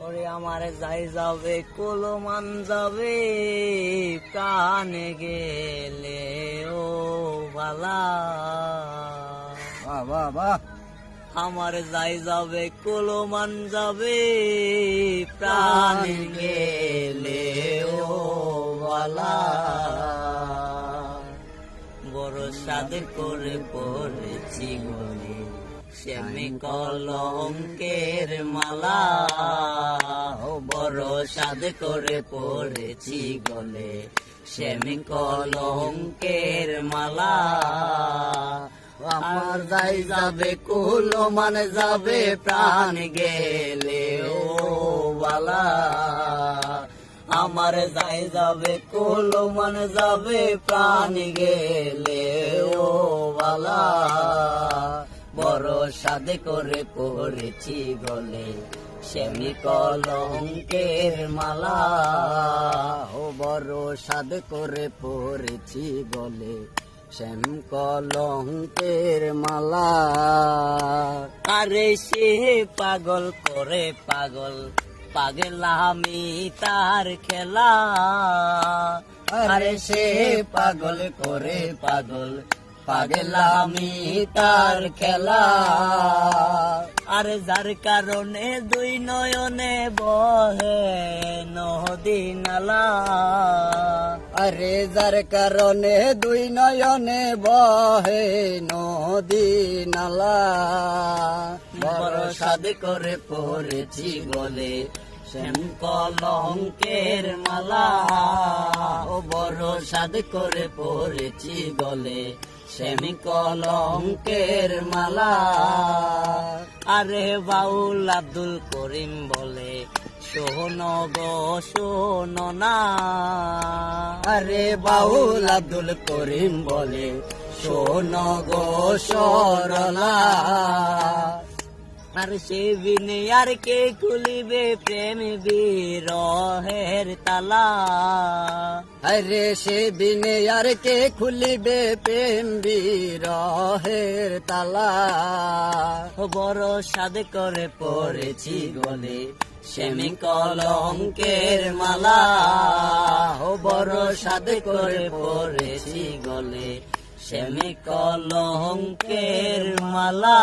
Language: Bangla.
ওরে আমার যাই যাবে কলমান যাবে কানে গেলে ও বালা। বাহ বাহ বাহ। আমার যাই যাবে কলমান যাবে প্রাণ গেলে ও বালা। বড় সাদ করে পড়েছি গলে সেমি কলঙ্কের মালা। বড় সাদ করে পড়েছি গলে সেমি কলঙ্কের মালা। আমার যাই যাবে কুল মানে যাবে প্রাণ গেলে ও বালা। আমার যাই যাবে কুল মানে যাবে প্রাণ গেলে ও বালা। বড় সাদে করে পড়েছি গলে সেমি কলঙ্কের মালা। ও বড় সাদ করে পড়েছি গলে শ্যাম কলঙ্কের মালা। আরে সে পাগল করে পাগল পাগলামি তার খেলা। আরে সে পাগল করে পাগল পাগলামি তার খেলা। আরে যার কারণে দুই নয়নে বহে নদী নালা আরে যার কারণে দুই নয়নে বহে নদী নালা বড় সাদ করে পড়েছি গলে শ্যাম কলঙ্কের মালা। ও বড় সাদ করে পড়েছি গলে শ্যাম কলঙ্কের মালা। আরে বাউল আব্দুল করিম বলে, শোন গো, শোন না। আরে বাউল আব্দুল করিম বলে, শোন গো সরলা আর সে বিনে আর কে খুলিবে প্রেম বিরহের তালা? আরে সে বিনে আর কে খুলিবে প্রেম বিরহের তালা? বড় সাদ করে পড়েছি গলে সেমি কলঙ্কের মালা। বড় সাদ করে পড়েছি গলে সেমি কলঙ্কের মালা।